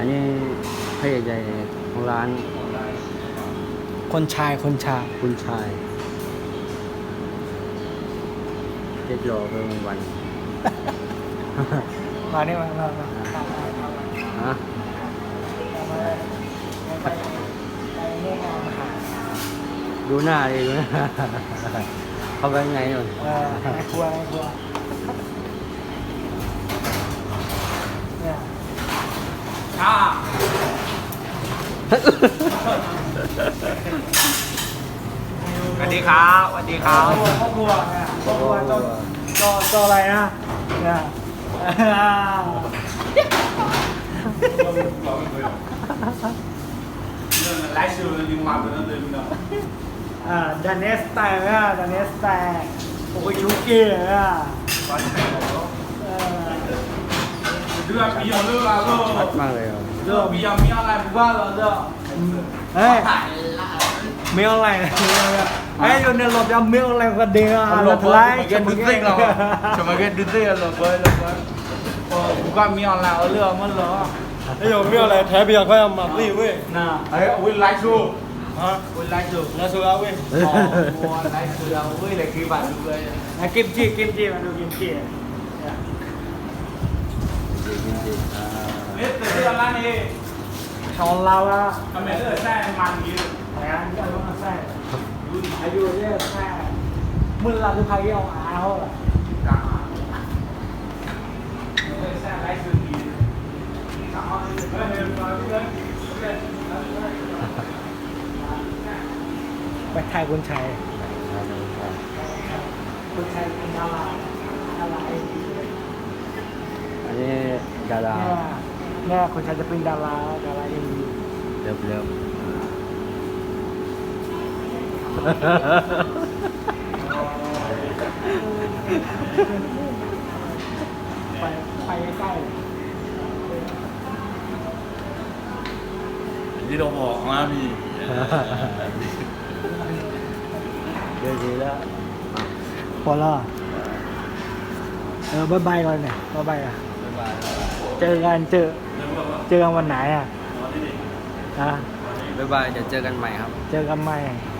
อันนี้พระเอกใหญ่ของร้าน คนชายคนชายคุณชายเจ็ดหล่อเพิ่มวันมานี่มามามาฮะไปไปนี่งานมาหาดูหน้าดิดูหน้า เข้าไปข้างในหน่อยเออในครัวในครัวเนี่ย สวัสดีครับสวัสดีครับ ครอบครัวเนี่ยครอบครัวจอจอจออะไรนะเนี่ยอ่า来时候的零花不能对不对？อ่าดันเนสแตงอะดันเนสแตงโอ้ยยูเกะอะ完全没有。 ชัดมากเลยอ่ะเลือกมีมีอะไรมึงว่าเราเลือกเฮ้ยมีอะไรไอ้คนเนี่ยหลบยามีอะไรกันเดียวหลบไล่จะมึงเซ็งเราจะมาเก็ตดูเซ็งหลบไปหลบไปโอ้กูก็มีอะไรเลือกมันเหรอไอ้โยมมีอะไรแท้เบียร์ค่อยมาปลีเว้ยน่ะไอ้วินไลท์ชูฮะวินไลท์ชูไลท์ชูเอาเว้ยอ๋อไลท์ชูเอาเว้ยเลยกี่บาทเลยกิมจิกิมจิมาดูกิมจิ นี่เขาเราอะทำไมเลือดแท้มันยืดนะนี่อายุมันแท้อายุเยอะแท้มึนเราคือใครเอาอาเขาล่ะไปทยคุณชัยคุณชัยเป็นดาราดารอันนี้ดารา แม่คนชายจะเป็นดาราดาราเอ็มวีเริ่มเริ่มไปไปใกล้ที่เราบอกนะมีเดี๋ยวดีแล้วพอแล้วเออบ๊ายบายก่อนเนี่ยบ๊ายบายอะเจอกันเจอ เจอกันวันไหนอะฮะบ๊ายบายเดี๋ยวเจอกันใหม่ครับ เจอกันใหม่ค